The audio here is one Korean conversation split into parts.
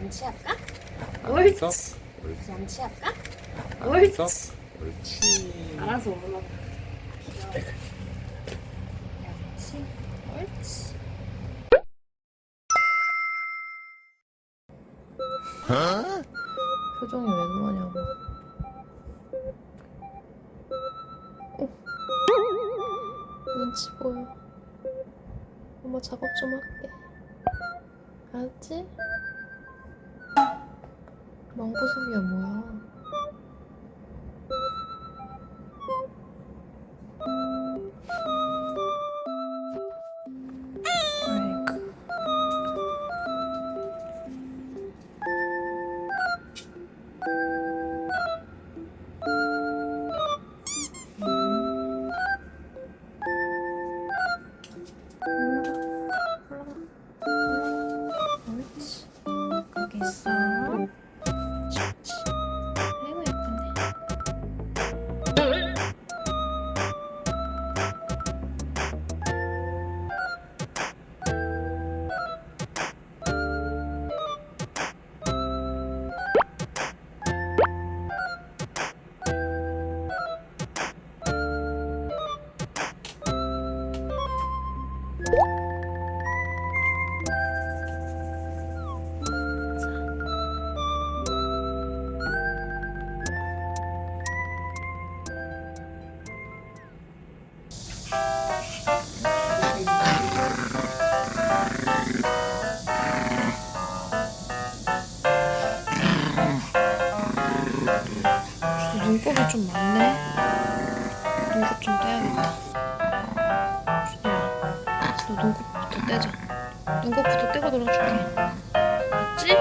양치 할까? 알았어? 옳지. 옳지. 양치 할까? 알았어? 옳지. 옳지. 알아서 올라. 양치. 옳지. 표정이 왜 그러냐고. 어. 눈치 보여. 엄마 작업 좀 할게. 알았지? 망부석이야 뭐야? 아이고. 옳지. 거기 있어. 눈곱이 좀 많네. 눈곱 좀 떼야겠다. 눈곱부터 떼자. 눈곱부터 떼고 놀아줄게. 알았지?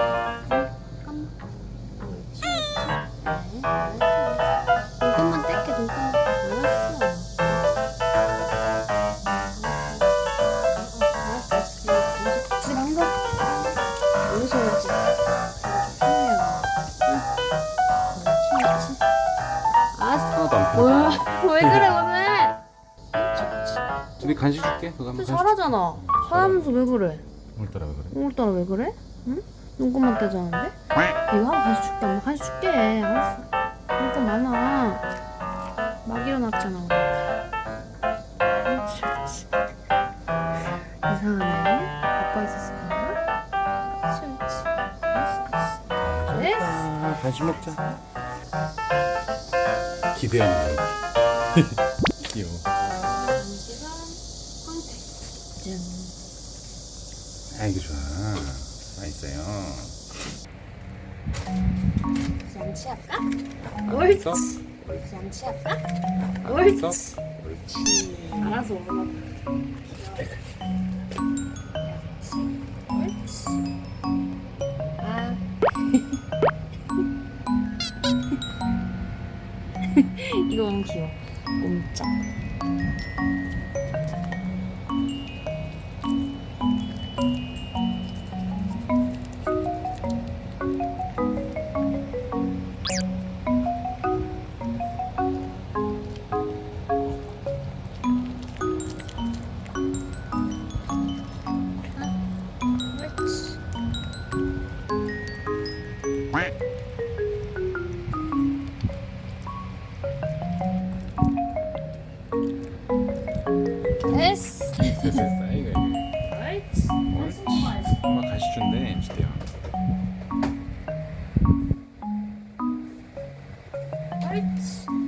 눈곱만 뗄게 눈곱. 알았어. 알았어. 알았어. 그냥 가서 같이 거. 여기서 오지. 편해요. 응. 옳지, 옳지. 알았어. 하나도 안 펴. 뭐야? 왜 그래 오늘? 준이 간식 줄게. 그거 한번 간식. 잘하잖아. 잘하면서 왜 그래? 오늘따라 왜 그래? 오늘따라 왜 그래? 응? 눈곱만 떼자는데? 이거 한번 간식 줄게. 엄마 간식 줄게. 알았어. 눈곱 많아. 막 일어났잖아. 우리. 옳지, 옳지. 이상하네. 아빠 있었을 건가? 옳지, 옳지. 알았어, 알았어. 됐어. 아, 간식 먹자. 기대하는 거. 귀여워. 짠. 아이고 좋아. 맛있어요. 양치할까? 알았어? 옳지. 양치할까? 알았어? 옳지. 옳지. 알아서 올라. 양치. 옳지. 아. 이거 너무 귀여워. 꼼짝. 됐어. 됐어 아이고. 옳지. 옳지. 엄마 간식 준대. 주대요. 옳지.